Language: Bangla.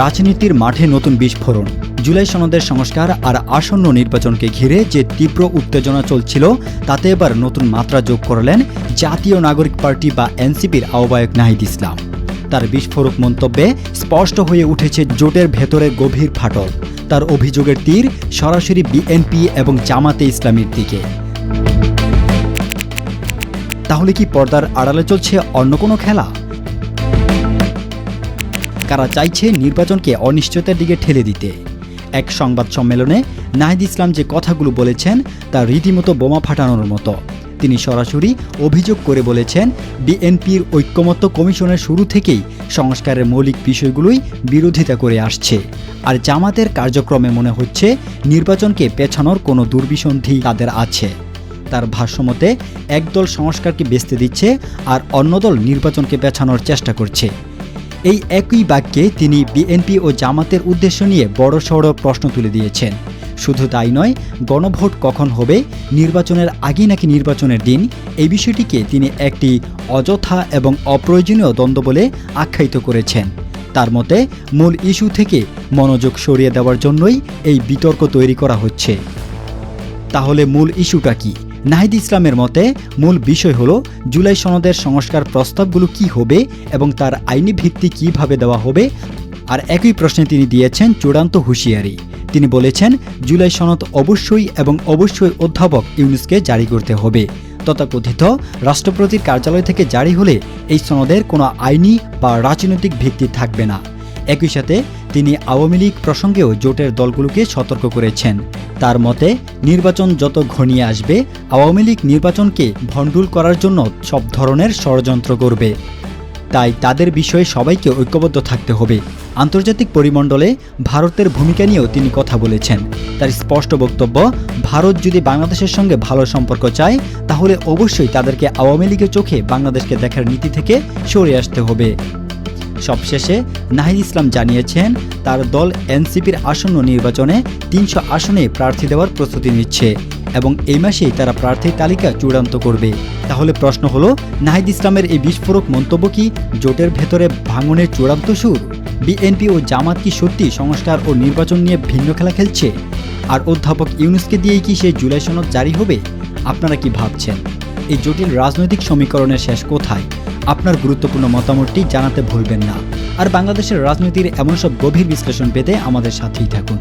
রাজনীতির মাঠে নতুন বিস্ফোরণ, জুলাই সনদের সংস্কার আর আসন্ন নির্বাচনকে ঘিরে যে তীব্র উত্তেজনা চলছিল, তাতে এবার নতুন মাত্রা যোগ করলেন জাতীয় নাগরিক পার্টি বা এনসিপির আহ্বায়ক নাহিদ ইসলাম। তার বিস্ফোরক মন্তব্যে স্পষ্ট হয়ে উঠেছে জোটের ভেতরে গভীর ফাটল। তার অভিযোগের তীর সরাসরি বিএনপি এবং জামাতে ইসলামীর দিকে। তাহলে কি পর্দার আড়ালে চলছে অন্য কোনো খেলা? কারা চাইছে নির্বাচনকে অনিশ্চয়তার দিকে ঠেলে দিতে। এক সংবাদ সম্মেলনে নাহিদ ইসলাম যে কথাগুলো বলেছেন, তা রীতিমতো বোমা ফাটানোর মতো। তিনি সরাসরি অভিযোগ করে বলেছেন, বিএনপির ঐক্যমত্য কমিশনের শুরু থেকেই সংস্কারের মৌলিক বিষয়গুলোই বিরোধিতা করে আসছে। আর জামাতের কার্যক্রমে মনে হচ্ছে, নির্বাচনকে পেছানোর কোনো দুর্বিসন্ধি তাদের আছে। তার ভাষ্যমতে, একদল সংস্কারকে বেচতে দিচ্ছে আর অন্য দল নির্বাচনকে পেছানোর চেষ্টা করছে। এই একই বাক্যে তিনি বিএনপি ও জামাতের উদ্দেশ্য নিয়ে বড় সড় প্রশ্ন তুলে দিয়েছেন। শুধু তাই নয়, গণভোট কখন হবে, নির্বাচনের আগে নাকি নির্বাচনের দিন, এই বিষয়টিকে তিনি একটি অযথা এবং অপ্রয়োজনীয় দ্বন্দ্ব বলে আখ্যায়িত করেছেন। তার মতে, মূল ইস্যু থেকে মনোযোগ সরিয়ে দেওয়ার জন্যই এই বিতর্ক তৈরি করা হচ্ছে। তাহলে মূল ইস্যুটা কি? নাহিদ ইসলামের মতে, মূল বিষয় হলো জুলাই সনদের সংস্কার প্রস্তাবগুলো কি হবে এবং তার আইনি ভিত্তি কীভাবে দেওয়া হবে। আর একই প্রশ্নে তিনি দিয়েছেন চূড়ান্ত হুঁশিয়ারি। তিনি বলেছেন, জুলাই সনদ অবশ্যই এবং অবশ্যই অধ্যাপক ইউনুসকে জারি করতে হবে। তথাকথিত, রাষ্ট্রপতির কার্যালয় থেকে জারি হলে এই সনদের কোনো আইনি বা রাজনৈতিক ভিত্তি থাকবে না। একই সাথে, তিনি আওয়ামী লীগ প্রসঙ্গেও জোটের দলগুলোকে সতর্ক করেছেন। তার মতে, নির্বাচন যত ঘনিয়ে আসবে, আওয়ামী লীগ নির্বাচনকে ভণ্ডুল করার জন্য সব ধরনের ষড়যন্ত্র করবে। তাই তাদের বিষয়ে সবাইকে ঐক্যবদ্ধ থাকতে হবে। আন্তর্জাতিক পরিমণ্ডলে ভারতের ভূমিকা নিয়েও তিনি কথা বলেছেন। তার স্পষ্ট বক্তব্য, ভারত যদি বাংলাদেশের সঙ্গে ভালো সম্পর্ক চায়, তাহলে অবশ্যই তাদেরকে আওয়ামী লীগের চোখে বাংলাদেশকে দেখার নীতি থেকে সরে আসতে হবে। সবশেষে নাহিদ ইসলাম জানিয়েছেন, তার দল এনসিপির আসন্ন নির্বাচনে তিনশো আসনে প্রার্থী দেওয়ার প্রস্তুতি নিচ্ছে এবং এই মাসেই তারা প্রার্থীর তালিকা চূড়ান্ত করবে। তাহলে প্রশ্ন হলো, নাহিদ ইসলামের এই বিস্ফোরক মন্তব্য কি জোটের ভেতরে ভাঙনের চূড়ান্ত সুর? বিএনপি ও জামাত কি সত্যি সংস্কার ও নির্বাচন নিয়ে ভিন্ন খেলা খেলছে? আর অধ্যাপক ইউনুসকে দিয়েই কি সেই জুলাই সনদ জারি হবে? আপনারা কি ভাবছেন? এই জটিল রাজনৈতিক সমীকরণের শেষ কোথায়? আপনার গুরুত্বপূর্ণ মতামতটি জানাতে ভুলবেন না। আর বাংলাদেশের রাজনীতির এমন সব গভীর বিশ্লেষণ পেতে আমাদের সাথেই থাকুন।